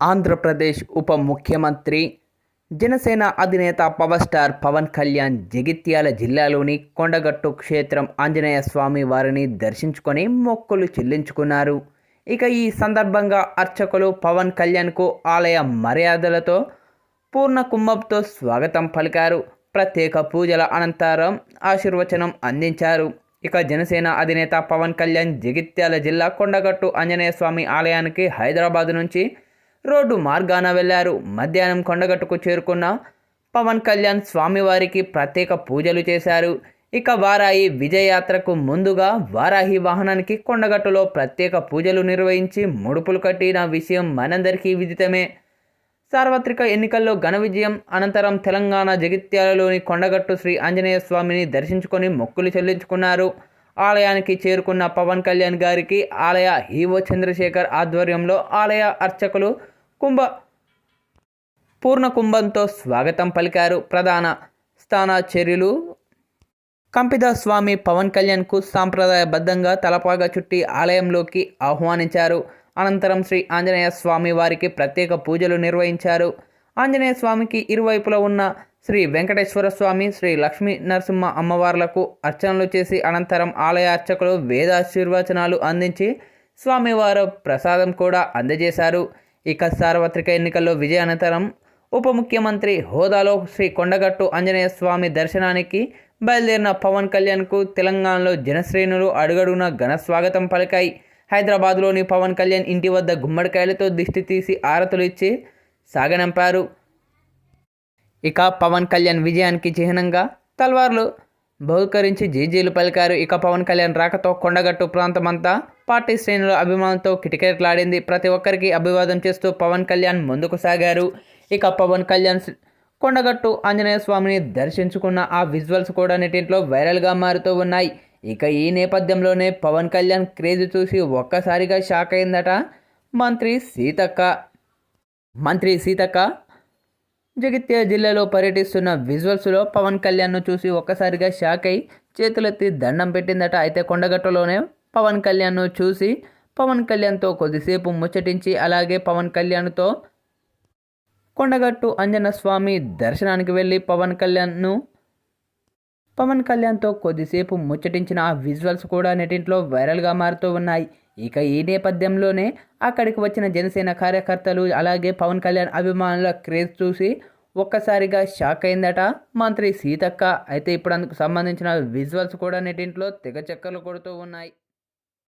ఆంధ్రప్రదేశ్ ఉప ముఖ్యమంత్రి జనసేన అధినేత పవర్ స్టార్ పవన్ కళ్యాణ్ జగిత్యాల జిల్లాలోని కొండగట్టు క్షేత్రం ఆంజనేయ స్వామి వారిని దర్శించుకొని మొక్కులు చెల్లించుకున్నారు. ఇక ఈ సందర్భంగా అర్చకులు పవన్ కళ్యాణ్కు ఆలయ మర్యాదలతో పూర్ణ కుంభంతో స్వాగతం పలికారు. ప్రత్యేక పూజల అనంతరం ఆశీర్వచనం అందించారు. ఇక జనసేన అధినేత పవన్ కళ్యాణ్ జగిత్యాల జిల్లా కొండగట్టు ఆంజనేయ స్వామి ఆలయానికి హైదరాబాద్ నుంచి రోడ్డు మార్గాన వెళ్ళారు. మధ్యాహ్నం కొండగట్టుకు చేరుకున్న పవన్ కళ్యాణ్ స్వామివారికి ప్రత్యేక పూజలు చేశారు. ఇక వారాహి విజయయాత్రకు ముందుగా వారాహి వాహనానికి కొండగట్టులో ప్రత్యేక పూజలు నిర్వహించి ముడుపులు కట్టిన విషయం మనందరికీ విదితమే. సార్వత్రిక ఎన్నికల్లో ఘన విజయం అనంతరం తెలంగాణ జగిత్యాలలోని కొండగట్టు శ్రీ ఆంజనేయ స్వామిని దర్శించుకొని మొక్కులు చెల్లించుకున్నారు. ఆలయానికి చేరుకున్న పవన్ కళ్యాణ్ గారికి ఆలయ ఈవో చంద్రశేఖర్ ఆధ్వర్యంలో ఆలయ అర్చకులు కుంభ పూర్ణ కుంభంతో స్వాగతం పలికారు. ప్రధాన స్థానాచర్యులు కంపిద స్వామి పవన్ కళ్యాణ్కు సాంప్రదాయబద్ధంగా తలపాగా చుట్టి ఆలయంలోకి ఆహ్వానించారు. అనంతరం శ్రీ ఆంజనేయ స్వామి వారికి ప్రత్యేక పూజలు నిర్వహించారు. ఆంజనేయ స్వామికి ఇరువైపులా ఉన్న శ్రీ వెంకటేశ్వర స్వామి శ్రీ లక్ష్మీ నరసింహ అమ్మవార్లకు అర్చనలు చేసి అనంతరం ఆలయ అర్చకులు వేదాశీర్వచనాలు అందించి స్వామివారు ప్రసాదం కూడా అందజేశారు. ఇక సార్వత్రిక ఎన్నికల్లో విజయ అనంతరం ఉప ముఖ్యమంత్రి హోదాలో శ్రీ కొండగట్టు ఆంజనేయ స్వామి దర్శనానికి బయలుదేరిన పవన్ కళ్యాణ్కు తెలంగాణలో జనశ్రేణులు అడుగడుగున ఘన స్వాగతం పలికాయి. హైదరాబాద్లోని పవన్ కళ్యాణ్ ఇంటి వద్ద గుమ్మడికాయలతో దిష్టి తీసి ఆరతులు ఇచ్చి సాగనంపారు. ఇక పవన్ కళ్యాణ్ విజయానికి చిహ్నంగా తల్వార్లు బహుకరించి జేజీలు పలికారు. ఇక పవన్ కళ్యాణ్ రాకతో కొండగట్టు ప్రాంతమంతా పార్టీ శ్రేణుల అభిమానులతో కిటకిటలాడింది. ప్రతి ఒక్కరికి అభివాదం చేస్తూ పవన్ కళ్యాణ్ ముందుకు సాగారు. ఇక పవన్ కళ్యాణ్ కొండగట్టు ఆంజనేయ స్వామిని దర్శించుకున్న ఆ విజువల్స్ కూడా నెటింట్లో వైరల్గా మారుతూ ఉన్నాయి. ఇక ఈ నేపథ్యంలోనే పవన్ కళ్యాణ్ క్రేజ్ చూసి ఒక్కసారిగా షాక్ అయిందట మంత్రి సీతక్క. మంత్రి సీతక్క జగిత్యాల జిల్లాలో పర్యటిస్తున్న విజువల్స్లో పవన్ కళ్యాణ్ను చూసి ఒక్కసారిగా షాక్ అయి చేతులెత్తి దండం పెట్టిందట. అయితే కొండగట్టులోనే పవన్ కళ్యాణ్ను చూసి పవన్ కళ్యాణ్తో కొద్దిసేపు ముచ్చటించి అలాగే పవన్ కళ్యాణ్తో కొండగట్టు అంజన స్వామి దర్శనానికి వెళ్ళి పవన్ కళ్యాణ్ను పవన్ కళ్యాణ్తో కొద్దిసేపు ముచ్చటించిన ఆ విజువల్స్ కూడా నెటింట్లో వైరల్గా మారుతూ ఉన్నాయి. ఇక ఈ నేపథ్యంలోనే అక్కడికి వచ్చిన జనసేన కార్యకర్తలు అలాగే పవన్ కళ్యాణ్ అభిమానుల క్రేజ్ చూసి ఒక్కసారిగా షాక్ అయిందట. మంత్రి సీతక్క అయితే ఇప్పుడు అందుకు సంబంధించిన విజువల్స్ కూడా నెటింట్లో తెగ చక్కర్లు కొడుతూ ఉన్నాయి.